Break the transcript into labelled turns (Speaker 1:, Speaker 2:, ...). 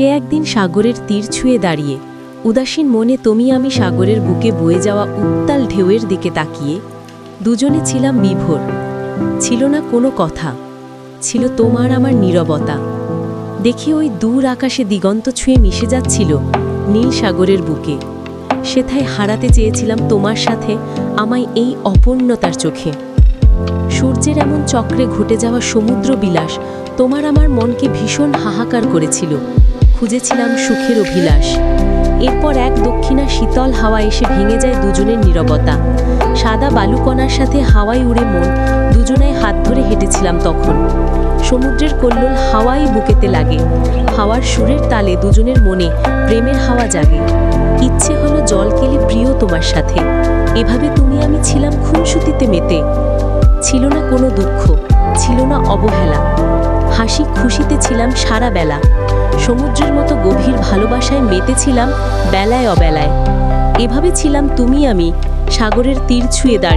Speaker 1: সে একদিন সাগরের তীর ছুঁয়ে দাঁড়িয়ে, উদাসীন মনে তুমি আমি সাগরের বুকে বয়ে যাওয়া উত্তাল ঢেউয়ের দিকে তাকিয়ে, দুজনে ছিলাম বিভোর ছিল না কোনো কথা, ছিল তোমার আমার নীরবতা। দেখি ওই দূর আকাশে দিগন্ত ছুঁয়ে মিশে যাচ্ছিল নীল সাগরের বুকে। সেথায় হারাতে চেয়েছিলাম তোমার সাথে আমায় এই অপূর্ণতার চোখে। সূর্যের এমন চক্রে ঘটে যাওয়া সমুদ্র বিলাস তোমার আমার মনকে ভীষণ হাহাকার করেছিল। খুঁজেছিলাম সুখের অভিলাষ। এরপর এক দক্ষিণা শীতল হাওয়া এসে ভেঙে যায় দুজনের নীরবতা। সাদা বালুকণার সাথে হাওয়ায় উড়ে মন দুজনায় হাত ধরে হেঁটেছিলাম তখন। সমুদ্রের কল্লোল হাওয়াই বুকেতে লাগে। হাওয়ার সুরের তালে দুজনের মনে প্রেমের হাওয়া জাগে। ইচ্ছে হলো জল কেলে প্রিয় তোমার সাথে। এভাবে তুমি আমি ছিলাম খুনসুতিতে মেতে। ছিল না কোনো দুঃখ, ছিল না অবহেলা। হাসি খুশিতে ছিলাম সারা বেলা। সমুদ্রের মতো গভীর ভালোবাসায় মেতেছিলাম বেলায় অবেলায়। এভাবে ছিলাম তুমি আমি, সাগরের তীর ছুঁয়ে দাঁড়িয়ে।